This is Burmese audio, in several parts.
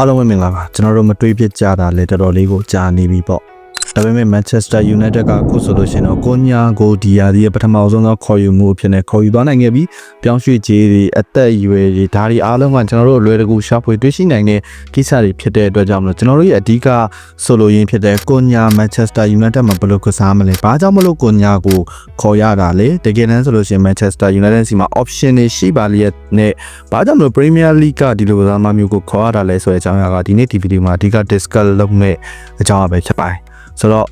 အားလုံးပဲမင်္ဂလာပါကျွန်တော်တို့မတွေးဖြစ်ကြတာလေတော်တော်လေးကိုကြာနေပြီပေါ့ ဒါပေမဲ့ Manchester United ကအခုဆိုလို့ရှိရင်တော့ကိုညာကိုဒီယာဒီရဲ့ပထမဆုံးသောခေါ်ယူမှုအဖြစ်နဲ့ခေါ်ယူသွားနိုင်ခဲ့ပြီးပြောင်းရွှေ့ခြင်းတွေအသက်အရွယ်တွေဒါတွေအားလုံးကကျွန်တော်တို့အလွယ်တကူရှာဖွေတွေ့ရှိနိုင်တဲ့ကိစ္စတွေဖြစ်တဲ့အတွက်ကြောင့်မလို့ကျွန်တော်တို့ရဲ့အဓိကဆိုလိုရင်းဖြစ်တဲ့ကိုညာ Manchester United မှာဘယ်လိုကစားမလဲဘာကြောင့်မလို့ကိုညာကိုခေါ်ရတာလဲတကယ်တမ်းဆိုလို့ရှိရင် Manchester United စီမှာ option တွေရှိပါလျက်နဲ့ဘာကြောင့်မလို့ Premier League ကဒီလိုကစားမမျိုးကိုခေါ်ရတာလဲဆိုတဲ့အကြောင်းအရာကဒီနေ့ဒီဗီဒီယိုမှာအဓိက discuss လုပ်မယ့်အကြောင်းအရာပဲဖြစ်ပါတယ် ဆိုတော့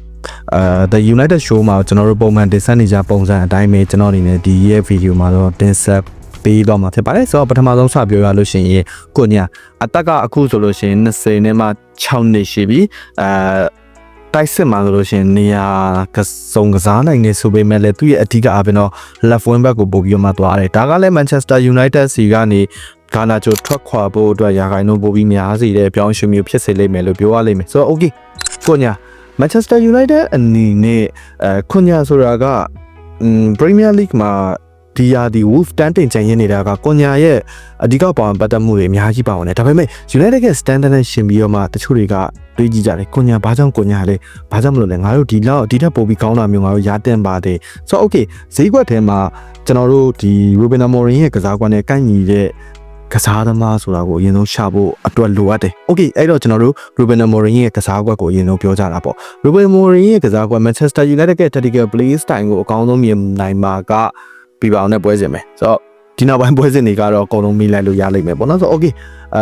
အဲ The United Show မှာကျွန်တော်တို့ပုံမှန်တင်ဆက်နေကြပုံစံအတိုင်းပဲကျွန်တော်အနေနဲ့ဒီရဲ့ဗီဒီယိုမှာတော့တင်ဆက်ပေးတော့မှာဖြစ်ပါတယ်ဆိုတော့ပထမဆုံးစပြောရလို့ရှိရင်ကိုညာအတက်ကအခုဆိုလို့ရှိရင်20နဲ့မှ6နှစ်ရှိပြီအဲတိုက်စစ်မှာဆိုလို့ရှိရင်နေရာကစုံကစားနိုင်နေဆိုပေမဲ့လည်းသူ့ရဲ့အဓိကအပြင်တော့ left wing back ကိုပို့ပြီးတော့မှသွားတယ်ဒါကလည်း Manchester United စီကနေဂါနာချိုထွက်ခွာဖို့အတွက်ရာဂိုင်တို့ပို့ပြီးများစီတဲ့ပြောင်းရွှေ့မျိုးဖြစ်စေလိမ့်မယ်လို့ပြောရလိမ့်မယ်ဆိုတော့ okay ကိုညာ Manchester United အနေနဲ့အဲခွန်ညာဆိုတာက Premier League မှာဒီယာဒီ Wolf တန်းတင်ချင်ရနေတာကကွန်ညာရဲ့အဓိကပါဝင်ပတ်သက်မှုတွေအများကြီးပါဝင်တယ်ဒါပေမဲ့ United က standard နဲ့ရှင်ပြီးတော့မှတချို့တွေကတွေးကြည့်ကြတယ်ကွန်ညာဘာကြောင့်ကွန်ညာလဲဘာကြောင့်မလို့လဲငါတို့ဒီလောက်ဒီထက်ပိုပြီးကောင်းတာမျိုးငါတို့ရားတင်ပါတယ်ဆိုတော့ okay ဈေးကွက်ထဲမှာကျွန်တော်တို့ဒီ Ruben Amorim ရဲ့ကစားကွက်နဲ့ကိုက်ညီတဲ့ ကစားသမားဆိုတာကိုအရင်ဆုံးရှာဖို့အတွက်လိုအပ်တယ်။ Okay အဲ့တော့ကျွန်တော်တို့ Ruben Amorim ရဲ့ကစားကွက်ကိုအရင်ဆုံးပြောကြတာပေါ့။ Ruben Amorim ရဲ့ကစားကွက် Manchester United ရဲ့ tactical play style ကိုအကောင်းဆုံးမြင်နိုင်မှာကပြပါအောင်နဲ့ပွဲစဉ်ပဲ။ဆိုတော့ဒီနောက်ပိုင်းပွဲစဉ်တွေကတော့အကုန်လုံးမိလိုက်လို့ရလိမ့်မယ်ပေါ့နော်ဆိုတော့ okay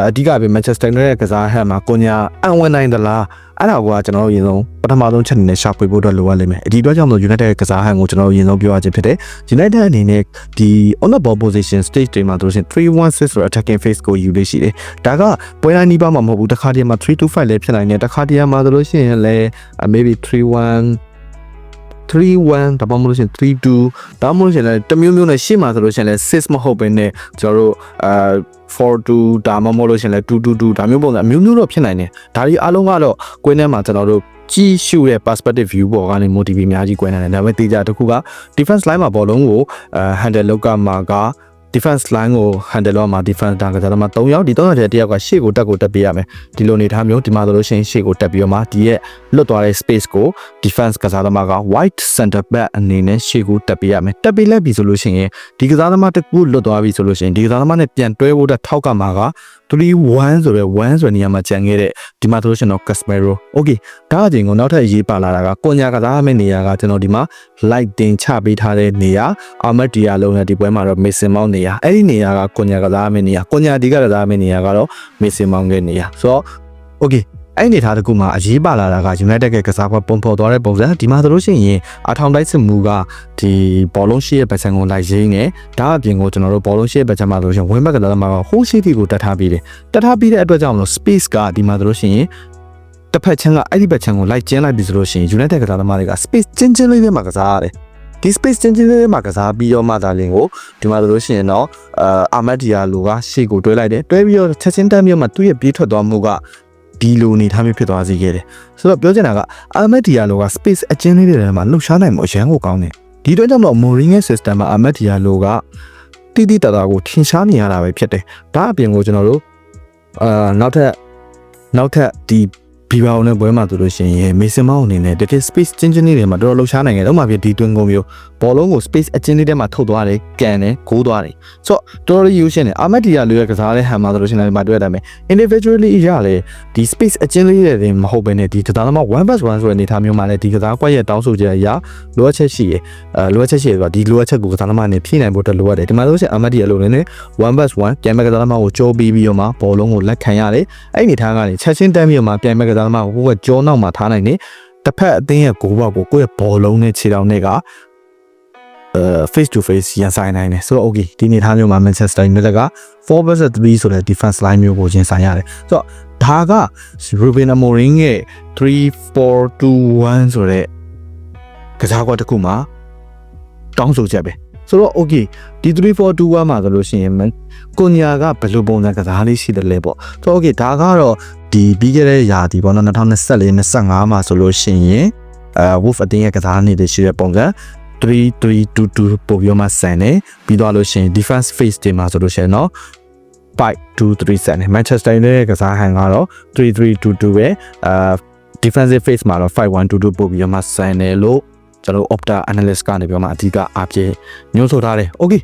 အဓိကပဲ Manchester United ရဲ့ကစားဟက်မှာကိုညာအံဝင်နိုင်သလား အဲ့ဒါကကျွန်တော်တို့အရင်ဆုံးပထမဆုံးချက်အနေနဲ့ရှာဖွေဖို့အတွက်လိုအပ်လိမ့်မယ်အဒီအတွက်ကြောင့်မလို့ United ရဲ့ကစားဟန်ကိုကျွန်တော်တို့အရင်ဆုံးပြောရခြင်းဖြစ်တယ် United အနေနဲ့ဒီ on the ball position stage တွေမှာတို့ရှင်316ဆိုတဲ့ attacking phase ကိုယူလို့ရှိတယ်ဒါကပွဲတိုင်းနီးပါးမှာမဟုတ်ဘူးတစ်ခါတည်းမှာ325လည်းဖြစ်နိုင်တယ်တစ်ခါတည်းမှာဆိုလို့ရှိရင်လည်း maybe 31 31ဒါမှမဟုတ်လို့ရှိရင်32ဒါမှမဟုတ်လို့ရှိရင်လည်းတစ်မျိုးမျိုးနဲ့ရှေ့မှာဆိုလို့ရှိရင်လည်း6မဟုတ်ဘဲနဲ့ကျွန်တော်တို့အာ42ဒါမှမဟုတ်လို့ရှိရင်လည်း222ဒါမျိုးပုံစံအမျိုးမျိုးတော့ဖြစ်နိုင်တယ်ဒါတွေအားလုံးကတော့ကွင်းထဲမှာကျွန်တော်တို့ကြည့်ရှုတဲ့ perspective view ပေါ်ကနေ motivate အများကြီးကွဲနိုင်တယ်ဒါပေမဲ့တေချာတစ်ခုက defense line မှာဘောလုံးကိုအဲ handle လောက်ကမှာက defense line ကို handle လုပ်မှာ defense တာကစားသမား3ယောက်ဒီ3ယောက်ထဲတစ်ယောက်ကရှေ့ကိုတက်ကိုတက်ပေးရမယ်ဒီလိုနေထားမျိုးဒီမှာဆိုလို့ရှိရင်ရှေ့ကိုတက်ပြီးတော့မှဒီရဲ့လွတ်သွားတဲ့ space ကို defense ကစားသမားက white center back အနေနဲ့ရှေ့ကိုတက်ပေးရမယ်တက်ပေးလိုက်ပြီဆိုလို့ရှိရင်ဒီကစားသမားတစ်ခုလွတ်သွားပြီဆိုလို့ရှိရင်ဒီကစားသမားနဲ့ပြန်တွဲဖို့တက်ထောက်ကမှာက 3-1ဆိုတဲ့1ဆိုတဲ့နေရာမှာကြံခဲ့တဲ့ဒီမှာဆိုလို့ရှိရင်တော့ Casemiro okay ဒါအချိန်ကိုနောက်ထပ်အရေးပါလာတာကကွန်ညာကစားမယ့်နေရာကကျွန်တော်ဒီမှာ light တင်ချပေးထားတဲ့နေရာ Ahmed Diallo နဲ့ဒီပွဲမှာတော့ Mason Mount နေရာအဲ့ဒီနေရာကကွန်ညာကစားမယ့်နေရာကွန်ညာဒီကကစားမယ့်နေရာကတော့ Mason Mount ရဲ့နေရာဆိုတော့ okay အဲ့ဒီနေထားတကူမှာအရေးပါလာတာက United ကကစားပွဲပုံဖော်သွားတဲ့ပုံစံဒီမှာဆိုလို့ရှိရင်အထောင်တိုက်စစ်မှုကဒီဘောလုံးရှိရဲ့ပတ်စံကိုလိုက်ရင်းနေဒါအပြင်ကိုကျွန်တော်တို့ဘောလုံးရှိရဲ့ပတ်စံမှာဆိုလို့ရှိရင်ဝင်းဘက်ကစားမှာဟိုးရှိတီကိုတတ်ထားပြီးတယ်တတ်ထားပြီးတဲ့အတွက်ကြောင့်မလို့ space ကဒီမှာဆိုလို့ရှိရင်တစ်ဖက်ချမ်းကအဲ့ဒီဘက်ချမ်းကိုလိုက်ကျင်းလိုက်ပြီဆိုလို့ရှိရင် United ကစားသမားတွေက space ချင်းချင်းလေးထဲမှာကစားရတယ်ဒီ space ချင်းချင်းလေးထဲမှာကစားပြီးတော့မှဒါလင်ကိုဒီမှာဆိုလို့ရှိရင်တော့အာမတ်ဒီယာလိုကရှေ့ကိုတွဲလိုက်တယ်တွဲပြီးတော့ချက်ချင်းတမ်းမျိုးမှာသူ့ရဲ့ပြေးထွက်သွားမှုက ဒီလိုအနေထားမျိုးဖြစ်သွားစေခဲ့တယ်ဆိုတော့ပြောချင်တာကအာမတ်ဒီယာလိုက space အချင်းလေးတွေထဲမှာလှုပ်ရှားနိုင်မှုအရန်ကိုကောင်းတယ်ဒီအတွက်ကြောင့်တော့ Mourinho system မှာအာမတ်ဒီယာလိုကတိတိတတ်တာကိုထင်ရှားနေရတာပဲဖြစ်တယ်ဒါအပြင်ကိုကျွန်တော်တို့အာနောက်ထပ်နောက်ထပ်ဒီဘီဘာအောင်နဲ့ပွဲမှာဆိုလို့ရှိရင်မေဆင်မောင်းအနေနဲ့တကယ် space ချင်းချင်းလေးတွေမှာတော်တော်လှုပ်ရှားနိုင်တယ်။ဥပမာပြဒီတွင်းကုန်းမျိုး ဘောလုံးကို space အချင်းလေးထဲမှာထုတ်သွားတယ်၊ကန်တယ်၊ဂိုးသွားတယ်။ဆိုတော့တော်တော်ယူရှင်တယ်။အာမက်ဒီယာလိုရဲ့ကစားတဲ့ဟန်မှာဆိုလို့ရှိရင်ဒီမှာတွေ့ရတာမယ်။ individually ရလေဒီ space အချင်းလေးတွေမဟုတ်ဘဲနဲ့ဒီကစားသမား1 plus 1ဆိုတဲ့အနေအထားမျိုးမှာလည်းဒီကစားကွက်ရဲ့တောင်းဆိုချက်အရာလိုအပ်ချက်ရှိရယ်။အဲလိုအပ်ချက်ရှိရယ်ဆိုတော့ဒီလိုအပ်ချက်ကိုကစားသမားနဲ့ဖြည့်နိုင်ဖို့အတွက်လိုအပ်တယ်။ဒီမှာဆိုရှင်အာမက်ဒီယာလိုနဲ့1 plus 1ပြန်မဲ့ကစားသမားကိုကြောပြီးပြီးတော့မှဘောလုံးကိုလက်ခံရတယ်။အဲ့ဒီအနေအထားကနေချက်ချင်းတန်းပြီးတော့မှပြန်မဲ့ကစားသမားကိုဟိုကကြောနောက်မှာထားနိုင်တယ်တစ်ဖက်အသင်းရဲ့ဂိုးဘောက်ကိုကိုယ့်ရဲ့ဘောလုံးနဲ့ခြေထောက်နဲ့ကအဲ face to face ရန်ဆိုင်နိုင်တယ်ဆိုတော့ okay ဒီနေထားမျိုးမှာ Manchester United က4 vs 3ဆိုတဲ့ defense line မျိုးကိုရင်ဆိုင်ရတယ်ဆိုတော့ဒါက Ruben Amorim ရဲ့3-4-2-1ဆိုတဲ့ကစားကွက်တစ်ခုမှာတောင်းဆိုချက်ပဲဆိုတော့ okay ဒီ3-4-2-1မှာဆိုလို့ရှိရင်ကွန်ညာကဘယ်လိုပုံစံကစားလေးရှိတယ်လဲပေါ့ဆိုတော့ okay ဒါကတော့ဒီပြီးခဲ့တဲ့ရာသီပေါ့နော်2024 25မှာဆိုလို့ရှိရင်အဲ Wolf အတင်းရဲ့ကစားနေတဲ့ရှိတဲ့ပုံစံ 3322ပို့ပြီးမှဆန်တယ်ပြီးတော့လို့ရှိရင် defense phase တွေမှာဆိုလို့ရှိရင်တော့5-2-3 set နဲ့ Manchester United ရဲ့ကစားဟန်ကတော့3-3-2-2ပဲအာ defensive phase မှာတော့5-1-2-2ပို့ပြီးတော့မှဆန်တယ်လို့ကျွန်တော် Opta analyst ကနေပြောမှအဓိကအပြည့်ညွှန်းဆိုထားတယ် okay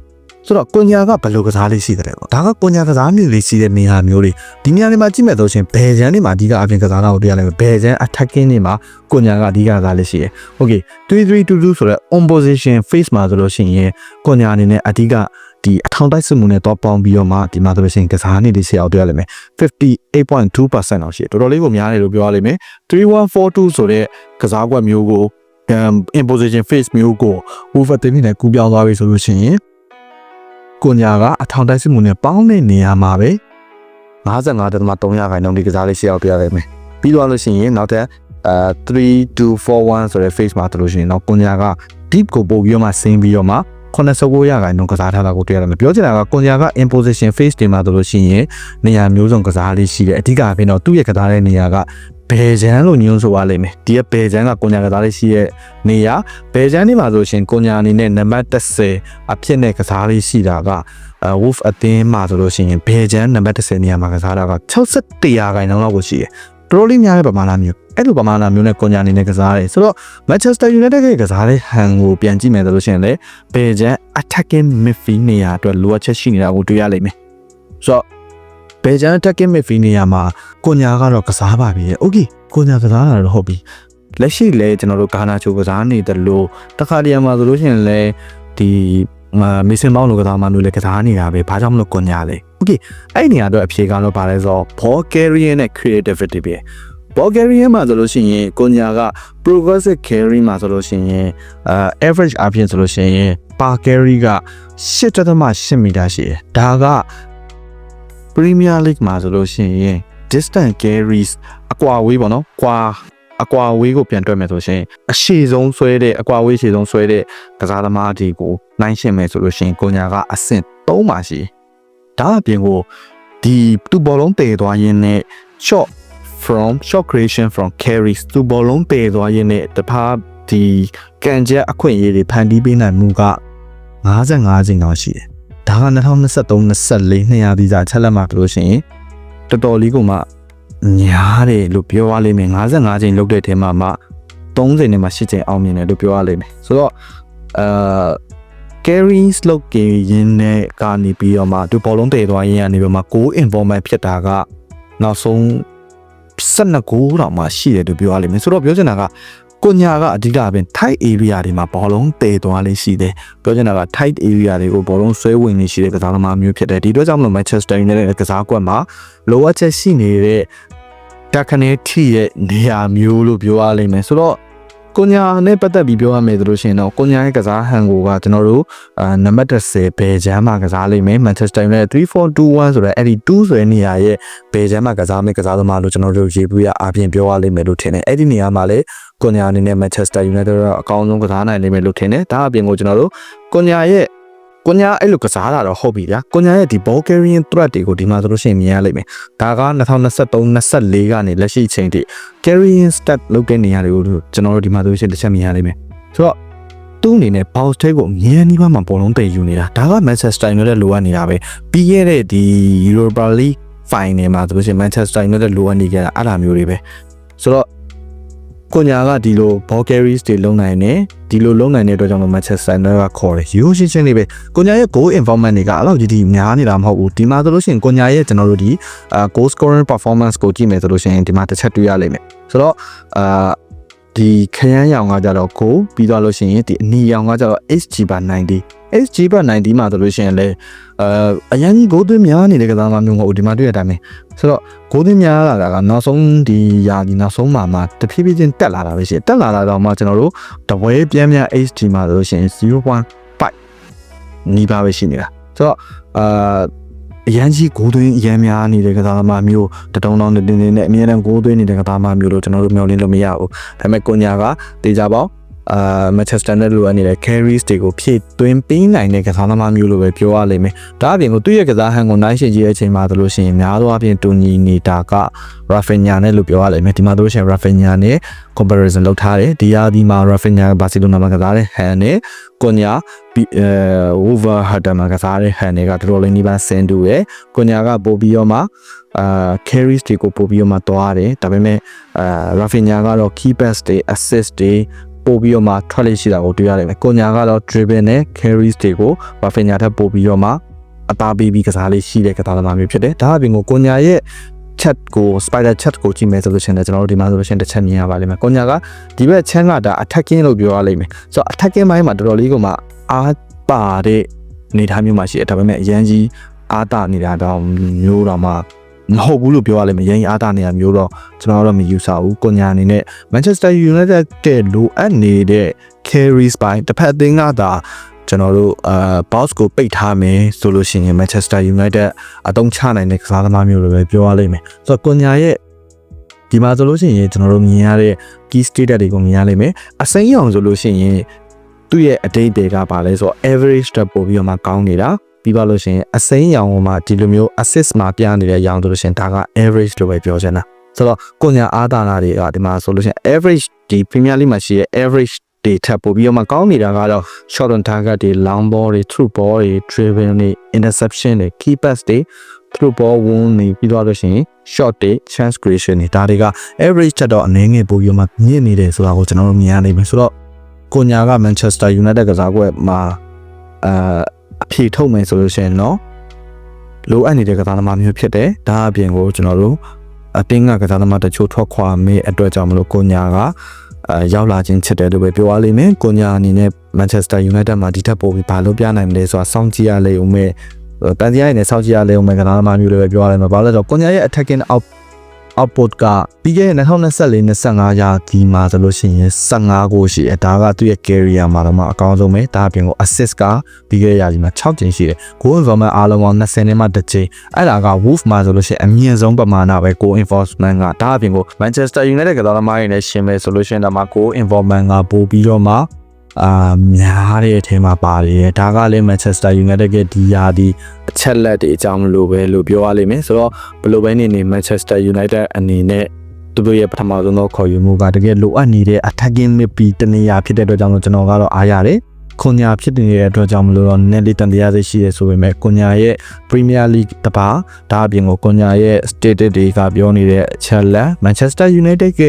ဆိုတော့ကွန်ညာကဘယ်လိုကစားလေးရှိတယ်ပေါ့ဒါကကွန်ညာကစားမျိုးလေးရှိတဲ့နေရာမျိုးလေးဒီနေရာလေးမှာကြည့်မဲ့ဆိုရှင်ဘယ်ချမ်းတွေမှာအဓိကအပြင်ကစားတာကိုတွေ့ရလိမ့်မယ်ဘယ်ချမ်း attacking တွေမှာကွန်ညာကအဓိကကစားလေးရှိတယ် okay 3-3-2-2ဆိုတော့ on position face မှာဆိုလို့ရှိရင်ကွန်ညာအနေနဲ့အဓိကဒီအထောင်တိုက်စစ်မှုနဲ့တော့ပေါင်းပြီးတော့မှဒီမှာဆိုလို့ရှိရင်ကစားနေလေးရှိအောင်တွေ့ရလိမ့်မယ်58.2%လောက်ရှိတယ်တော်တော်လေးကိုများတယ်လို့ပြောရလိမ့်မယ်3142ဆိုတဲ့ကစားကွက်မျိုးကို um imposition face မျိုးကို over တင်နေကူးပြောင်းသွားပြီဆိုလို့ရှိရင် ကိုညာကအထောင်တိုက်စစ်မှုနဲ့ပေါင်းတဲ့နေရာမှာပဲ55.3ရာခိုင်နှုန်းဒီကစားလေးရှိအောင်ပြရလိမ့်မယ်ပြီးတော့လို့ရှိရင်နောက်ထပ်အဲ3241ဆိုတဲ့ face မှာတို့လို့ရှိရင်တော့ကိုညာက deep ကိုပို့ပြီးတော့မှဆင်းပြီးတော့မှ89ရာခိုင်နှုန်းကစားထားတာကိုတွေ့ရတယ်ပြောချင်တာကကွန်ညာက imposition face တွေမှာတို့လို့ရှိရင်နေရာမျိုးစုံကစားလေးရှိတယ်အဓိကအပြင်တော့သူ့ရဲ့ကစားတဲ့နေရာက ဘယ်ချမ်းလို့ညွှန်းဆိုရလိမ့်မယ်ဒီကဘယ်ချမ်းကကွန်ညာကစားလေးရှိရဲ့နေရာဘယ်ချမ်းဒီမှာဆိုရှင်ကွန်ညာအနေနဲ့နံပါတ်30အဖြစ်နဲ့ကစားလေးရှိတာကအဲ wolf အသင်းမှာဆိုလို့ရှိရင်ဘယ်ချမ်းနံပါတ်30နေရာမှာကစားတာက61ရာခိုင်နှုန်းလောက်ကိုရှိတယ်တော်တော်လေးများတဲ့ပမာဏမျိုးအဲ့လိုပမာဏမျိုးနဲ့ကွန်ညာအနေနဲ့ကစားတယ်ဆိုတော့ Manchester United ရဲ့ကစားတဲ့ဟန်ကိုပြန်ကြည့်မယ်ဆိုလို့ရှိရင်လေဘယ်ချမ်း attacking midfield နေရာအတွက်လိုအပ်ချက်ရှိနေတာကိုတွေ့ရလိမ့်မယ်ဆိုတော့ ဘယ်ချမ်း attacking midfield နေရာမှာကွန်ညာကတော့ကစားပါပြီ။ Okay ကွန်ညာကစားတာတော့ဟုတ်ပြီ။လက်ရှိလဲကျွန်တော်တို့ဂါနာချိုကစားနေတယ်လို့တခါတရံမှာဆိုလို့ရှိရင်လဲဒီမစ်ဆင်ဘောင်းလိုကစားမှမျိုးလဲကစားနေတာပဲ။ဘာကြောင့်မလို့ကွန်ညာလဲ။ Okay အဲ့ဒီနေရာတော့အဖြေကတော့ဗာလဲဆိုတော့ ball carrier နဲ့ creativity ပဲ Bulgaria မှာဆိုလို့ရှိရင်ကိုညာက progressive carry မှာဆိုလို့ရှိရင်အဲ average အပြင်ဆိုလို့ရှိရင် par carry က8.8မီတာရှိတယ်။ဒါက Premier League မှာဆိုလို့ရှိရင် distance carries အကွာဝေးပေါ့နော်။ကွာအကွာဝေးကိုပြန်တွက်မယ်ဆိုရှင်အရှိဆုံးဆွဲတဲ့အကွာဝေးရှိဆုံးဆွဲတဲ့ကစားသမားတွေကိုနိုင်ရှင်းမယ်ဆိုလို့ရှိရင်ကိုညာကအဆင့်3ပါရှိ။ဒါအပြင်ကိုဒီသူ့ဘောလုံးတည်သွားရင်းနဲ့ shot from shot creation from carries သူဘောလုံးတည်သွားရင်းနဲ့တဖာဒီကန်ချက်အခွင့်အရေးတွေဖန်တီးပေးနိုင်မှုက55ချိန်လောက်ရှိတယ်။ ဒါက2023 24 200ဒီစာချက်လက်မှာပြောလို့ရှိရင်တော်တော်လေးကမှညားတယ်လို့ပြောရလိမ့်မယ်55ချိန်လောက်တဲ့အထဲမှာမှ30နဲ့မှ8ချိန်အောင်မြင်တယ်လို့ပြောရလိမ့်မယ်။ဆိုတော့အာ carries လောက်ကြရင်းနဲ့ကနေပြီးတော့မှသူဘောလုံးတည်သွားရင်းကနေပြီးမှ goal involvement ဖြစ်တာကနောက်ဆုံး12ဂိုးတော့မှရှိတယ်လို့ပြောရလိမ့်မယ်ဆိုတော့ပြောချင်တာက ကိုညာကအဓိကအပြင် tight area တွေမှာဘောလုံးတည်သွားလေးရှိတယ်ပြောချင်တာက tight area တွေကိုဘောလုံးဆွဲဝင်နေရှိတဲ့ကစားသမားမျိုးဖြစ်တယ်ဒီအတွက်ကြောင့်မလို့ Manchester United ရဲ့ကစားကွက်မှာလိုအပ်ချက်ရှိနေတဲ့တက်ခနဲထီရဲ့နေရာမျိုးလို့ပြောရလိမ့်မယ်ဆိုတော့ ကိုညာနဲ့ပတ်သက်ပြီးပြောရမယ်ဆိုလို့ရှိရင်တော့ကိုညာရဲ့ကစားဟန်ကိုကကျွန်တော်တို့အာနံပါတ်30ဘယ်ချမ်းမှာကစားလိမ့်မယ် Manchester United 3421ဆိုတော့အဲ့ဒီ2ဆိုတဲ့နေရာရဲ့ဘယ်ချမ်းမှာကစားမယ့်ကစားသမားလို့ကျွန်တော်တို့ရေးပြရအပြင်ပြောရလိမ့်မယ်လို့ထင်တယ်အဲ့ဒီနေရာမှာလေကိုညာအနေနဲ့ Manchester United ကအကောင်းဆုံးကစားနိုင်လိမ့်မယ်လို့ထင်တယ်ဒါအပြင်ကိုကျွန်တော်တို့ကိုညာရဲ့ ကိုညာအဲ့လိုကစားတာတော့ဟုတ်ပြီဗျာကိုညာရဲ့ဒီ ball carrying threat တွေကိုဒီမှာဆိုလို့ရှိရင်မြင်ရလိမ့်မယ်ဒါက2023 24ကနေလက်ရှိအချိန်ထိ carrying stat လုပ်တဲ့နေရာတွေကိုကျွန်တော်တို့ဒီမှာဆိုလို့ရှိရင်တစ်ချက်မြင်ရလိမ့်မယ်ဆိုတော့သူ့အနေနဲ့ bounce take ကိုအမြဲတမ်းမှာပုံလုံးတည်ယူနေတာဒါက Manchester United လိုအပ်နေတာပဲပြီးခဲ့တဲ့ဒီ Europa League final မှာဆိုလို့ရှိရင် Manchester United လိုအပ်နေကြတာအဲ့လိုမျိုးတွေပဲဆိုတော့ ကိုညာကဒီလို ball carries တွေလုံနိုင်တယ်ဒီလိုလုံနိုင်တဲ့အတွက်ကြောင့် Manchester United ကခေါ်တယ်ရိုးရှင်းရှင်းလေးပဲကိုညာရဲ့ goal involvement တွေကအဲ့လိုကြီးဒီများနေတာမဟုတ်ဘူးဒီမှာဆိုလို့ရှိရင်ကိုညာရဲ့ကျွန်တော်တို့ဒီအာ goal scoring performance ကိုကြည့်မယ်ဆိုလို့ရှိရင်ဒီမှာတစ်ချက်တွေ့ရလိမ့်မယ်ဆိုတော့အာ ဒီခရမ်းရောင်ကကြတော့ goal ပြီးသွားလို့ရှိရင်ဒီအနီရောင်ကကြတော့ XG ပါ90 XG ပါ90မှာဆိုလို့ရှိရင်လည်းအာအရင်ကြီး goal သွင်းများနေတဲ့ကစားသမားမျိုးမဟုတ်ဘူးဒီမှာတွေ့ရတဲ့အတိုင်းပဲဆိုတော့ goal သွင်းများလာတာကနောက်ဆုံးဒီယာဒီနောက်ဆုံးမှာမှတဖြည်းဖြည်းချင်းတက်လာတာပဲရှိတယ်တက်လာတာတော့မှကျွန်တော်တို့တပွဲပြင်းများ XG မှာဆိုလို့ရှိရင်0.5နီးပါးပဲရှိနေတာဆိုတော့အာ အရန်ကြီးဂိုးသွင်းအရန်များနေတဲ့ကစားသမားမျိုးတတုံတောင်းတင်းတင်းနဲ့အမြဲတမ်းဂိုးသွင်းနေတဲ့ကစားသမားမျိုးလို့ကျွန်တော်တို့မျှော်လင့်လို့မရဘူးဒါပေမဲ့ကိုညာကတေချာပေါင်း အာ Manchester နဲ့လိုအပ်နေတဲ့ carries တွေကိုဖြည့်သွင်းပေးနိုင်တဲ့ကစားသမားမျိုးလိုပဲပြောရလိမ့်မယ်။ဒါအပြင်ကိုသူ့ရဲ့ကစားဟန်ကိုနိုင်ရှင်ကြီးရဲ့အချိန်မှာဆိုလို့ရှိရင်များသောအားဖြင့်တူညီနေတာက Rafinha နဲ့လို့ပြောရလိမ့်မယ်။ဒီမှာတို့ရှင် Rafinha နဲ့ comparison လုပ်ထားတယ်။ဒီဟာဒီမှာ Rafinha ဘာစီလိုနာမှာကစားတဲ့ဟန်နဲ့ကိုညာအဲ Wolverhampton မှာကစားတဲ့ဟန်တွေကတော်တော်လေးနီးပါးဆင်တူတယ်။ကိုညာကပို့ပြီးတော့မှအာ carries တွေကိုပို့ပြီးတော့မှသွားတယ်။ဒါပေမဲ့အာ Rafinha ကတော့ key pass တွေ assist တွေ ပို့ပြီးတော့မှထွက်လေ့ရှိတာကိုတွေ့ရတယ်ပဲကိုညာကတော့ dribble နဲ့ carries တွေကို Rafinha ထပ်ပို့ပြီးတော့မှအသားပေးပြီးကစားလေးရှိတဲ့ကစားသမားမျိုးဖြစ်တယ်ဒါအပြင်ကိုကိုညာရဲ့ chat ကို spider chat ကိုကြည့်မယ်ဆိုလို့ရှိရင်လည်းကျွန်တော်တို့ဒီမှာဆိုလို့ရှိရင်တစ်ချက်မြင်ရပါလိမ့်မယ်ကိုညာကဒီဘက် channel ကဒါ attacking လို့ပြောရလိမ့်မယ်ဆိုတော့ attacking ဘိုင်းမှာတော်တော်လေးကိုမှအားပါတဲ့အနေအထားမျိုးမှာရှိတယ်ဒါပေမဲ့အရန်ကြီးအားတာနေတာတော့မျိုးတော့မှ မဟုတ်ဘူးလို့ပြောရလိမ့်မယ်ရင်းအားတာနေတာမျိုးတော့ကျွန်တော်တို့မယူဆဘူးကိုညာအနေနဲ့ Manchester United တဲ့လိုအပ်နေတဲ့ carries ဘိုင်းတစ်ဖက်အသင်းကသာကျွန်တော်တို့အာ box ကိုပိတ်ထားမယ်ဆိုလို့ရှိရင် Manchester United အတုံးချနိုင်တဲ့ကစားသမားမျိုးလိုပဲပြောရလိမ့်မယ်ဆိုတော့ကိုညာရဲ့ဒီမှာဆိုလို့ရှိရင်ကျွန်တော်တို့မြင်ရတဲ့ key state တွေကိုမြင်ရလိမ့်မယ်အစိမ်းရောင်ဆိုလို့ရှိရင်သူ့ရဲ့အတိတ်တွေကပါလဲဆိုတော့ average တက်ပို့ပြီးတော့မှကောင်းနေတာ ပြီးပါလို့ရှိရင်အစိမ်းရောင်မှာဒီလိုမျိုး assist မှာပြနေတဲ့ရောင်ဆိုလို့ရှိရင်ဒါက average လို့ပဲပြောချင်တာဆိုတော့ကိုညာအားသာနာတွေကဒီမှာဆိုလို့ရှိရင် average ဒီ Premier League မှာရှိတဲ့ average တွေထပ်ပို့ပြီးတော့မှကောင်းနေတာကတော့ short on target တွေ long ball တွေ through ball တွေ dribbling တွေ interception တွေ key pass တွေ through ball win တွေပြီးတော့လို့ရှိရင် shot တွေ chance creation တွေဒါတွေက average ချက်တော့အနေငယ်ပို့ပြီးတော့မှမြင့်နေတယ်ဆိုတာကိုကျွန်တော်တို့မြင်ရနိုင်ပြီဆိုတော့ကိုညာက Manchester United ကစားကွက်မှာအာ အဖြေထုတ်မယ်ဆိုလို့ရှိရင်တော့လိုအပ်နေတဲ့ကစားသမားမျိုးဖြစ်တယ်ဒါအပြင်ကိုကျွန်တော်တို့အတင်းကကစားသမားတချို့ထွက်ခွာမေးအတွက်ကြောင့်မလို့ကိုညာကအဲရောက်လာခြင်းချစ်တယ်လို့ပဲပြောရလိမ့်မယ်ကိုညာအနေနဲ့ Manchester United မှာဒီထက်ပိုပြီးဘာလို့ပြနိုင်မလဲဆိုတာစောင့်ကြည့်ရလိမ့်ဦးမယ်တန်စီရိုင်းနဲ့စောင့်ကြည့်ရလိမ့်ဦးမယ်ကစားသမားမျိုးလည်းပဲပြောရလိမ့်မယ်ဘာလို့လဲဆိုတော့ကိုညာရဲ့ attacking out output ကပြီးခဲ့တဲ့2024 25ရာဒီမှာဆိုလို့ရှိရင်15ကိုရှိတယ်ဒါကသူ့ရဲ့ career မှာတော့မှအကောင်းဆုံးပဲဒါအပြင်ကို assist ကပြီးခဲ့တဲ့ရာဒီမှာ6ကြိမ်ရှိတယ် goal involvement အားလုံးပေါင်း20နဲ့မှတစ်ကြိမ်အဲ့ဒါက Wolf မှာဆိုလို့ရှိရင်အမြင့်ဆုံးပမာဏပဲ goal enforcement ကဒါအပြင်ကို Manchester United ကစားသမားတွေနဲ့ရှင်မယ်ဆိုလို့ရှိရင်ဒါမှ goal involvement ကပို့ပြီးတော့မှ အာများတဲ့အထဲမှာပါတယ်ဒါကလည်း Manchester United ရဲ့ဒီယာဒီအချက်လက်တွေအကြောင်းမလို့ပဲလို့ပြောရလိမ့်မယ်ဆိုတော့ဘယ်လိုပဲနေနေ Manchester United အနေနဲ့သူတို့ရဲ့ပထမဆုံးသောခေါ်ယူမှုကတကယ်လိုအပ်နေတဲ့ attacking midfield တနေရာဖြစ်တဲ့အတွက်ကြောင့်ကျွန်တော်ကတော့အားရတယ် ခွန်ညာဖြစ်နေတဲ့အတွက်ကြောင့်မလို့တော့နည်းလေးတန်တရားစိတ်ရှိရဲဆိုပေမဲ့ခွန်ညာရဲ့ Premier League တပါဒါအပြင်ကိုခွန်ညာရဲ့ status တွေကပြောနေတဲ့အချက်လက် Manchester United က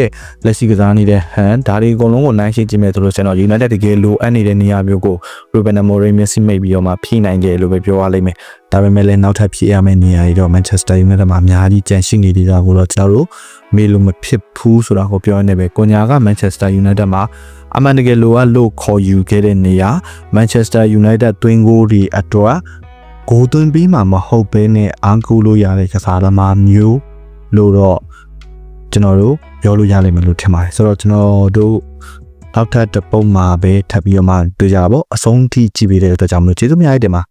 လက်ရှိကစားနေတဲ့ hand ဒါတွေအကုန်လုံးကိုနိုင်ရှိကြည့်မယ်ဆိုလို့ကျွန်တော် United တကယ်လိုအပ်နေတဲ့နေရာမျိုးကို Ruben Amorim မျက်စိမိတ်ပြီးတော့မှဖိနိုင်တယ်လို့ပဲပြောရလိမ့်မယ်ဒါပေမဲ့လည်းနောက်ထပ်ဖြစ်ရမယ့်နေရာတွေတော့ Manchester United မှာအများကြီးကြန့်ရှိနေသေးတာကိုတော့ကျွန်တော်တို့မေလို့မဖြစ်ဘူးဆိုတာကိုပြောရနေပဲကိုညာက Manchester United မှာ အမှန်တကယ်လိုအပ်လို့ခေါ်ယူခဲ့တဲ့နေရာ Manchester United သွင်းဂိုးတွေအတွက်ဂိုးသွင်းပြီးမှမဟုတ်ဘဲနဲ့အားကိုးလို့ရတဲ့ကစားသမားမျိုးလို့တော့ကျွန်တော်တို့ပြောလို့ရလိမ့်မယ်လို့ထင်ပါတယ်ဆိုတော့ကျွန်တော်တို့နောက်ထပ်တစ်ပုံမှာပဲထပ်ပြီးတော့မှတွေ့ကြပါပေါ့အဆုံးထိကြည့်ပေးတဲ့အတွက်ကြောင့်မလို့ကျေးဇူးများတင်ပါ